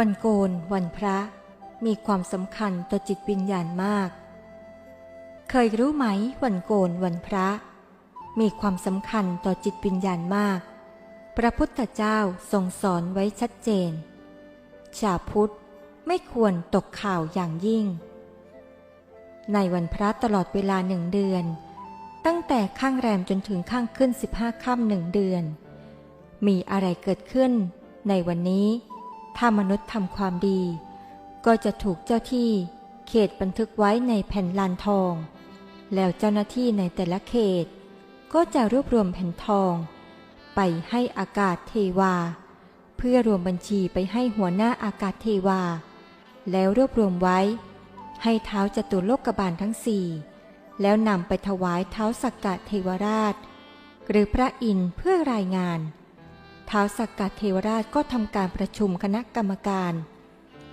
วันโกน วันพระ มีความสำคัญต่อจิตวิญญาณมาก เคยรู้ไหมวันโกน วันพระ มีความสำคัญต่อจิตวิญญาณมาก พระพุทธเจ้าทรงสอนไว้ชัดเจน ชาวพุทธไม่ควรตกข่าวอย่างยิ่ง ในวันพระตลอดเวลาหนึ่งเดือน ตั้งแต่ข้างแรมจนถึงข้างขึ้นสิบห้าค่ำหนึ่งเดือน มีอะไรเกิดขึ้นในวันนี้ ถ้ามนุษย์ทำความดี ก็จะถูกเจ้าที่เขตบันทึกไว้ในแผ่นลานทอง แล้วเจ้าหน้าที่ในแต่ละเขต ก็จะรวบรวมแผ่นทอง ไปให้อากาศเทวา เพื่อรวมบัญชีไปให้หัวหน้าอากาศเทวา แล้วรวบรวมไว้ ให้เท้าจตุโลกบาลทั้งสี่แล้วนำไปถวายเท้าสักกะเทวราช หรือพระอินทร์เพื่อรายงาน ท้าวสักกะเทวราชก็ทำการประชุมคณะกรรมการ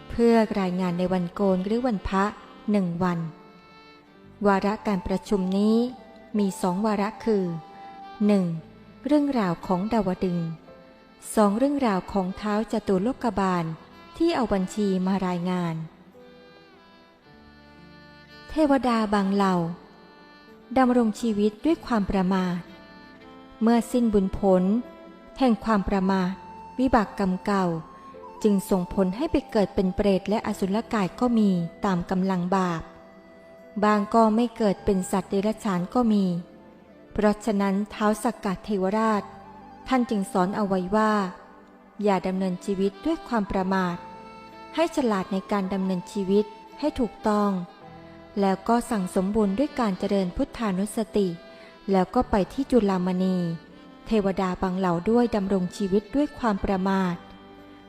เพื่อรายงานในวันโกนหรือวันพระหนึ่งวัน วาระการประชุมนี้มีสองวาระคือ 1. เรื่องราวของดาวดึงส์สองเรื่องราวของเท้าจตุโลกบาลที่เอาบัญชีมารายงาน เทวดาบางเหล่าดำรงชีวิตด้วยความประมาท เมื่อสิ้นบุญผล แห่งความประมาทวิบากกรรมเก่า จึงส่งผลให้ไปเกิดเป็นเปรตและอสุรกายก็มีตามกำลังบาป บางก็ไม่เกิดเป็นสัตว์เดรัจฉานก็มี เพราะฉะนั้นเท้าสักกัดเทวราช ท่านจึงสอนเอาไว้ว่า อย่าดำเนินชีวิตด้วยความประมาท ให้ฉลาดในการดำเนินชีวิตให้ถูกต้อง แล้วก็สั่งสมบุญด้วยการเจริญพุทธานุสติ แล้วก็ไปที่จุลามณี ทวดาบางเหล่าด้วยดำรงชีวิตด้วยความประมาท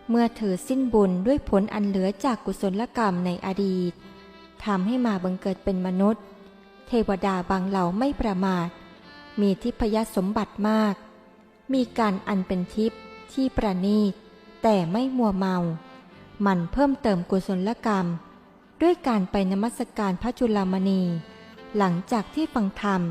เมื่อเธอสิ้นบุญด้วยผลอันเหลือจากกุศลกรรมในอดีตทำให้มาบังเกิดเป็นมนุษย์ เทวดาบางเหล่าไม่ประมาท มีทิพยสมบัติมาก มีการอันเป็นทิพย์ที่ประณีต แต่ไม่มัวเมา มันเพิ่มเติมกุศลกรรม ด้วยการไปนมัสการพระจุลามณี หลังจากที่ฟังธรรม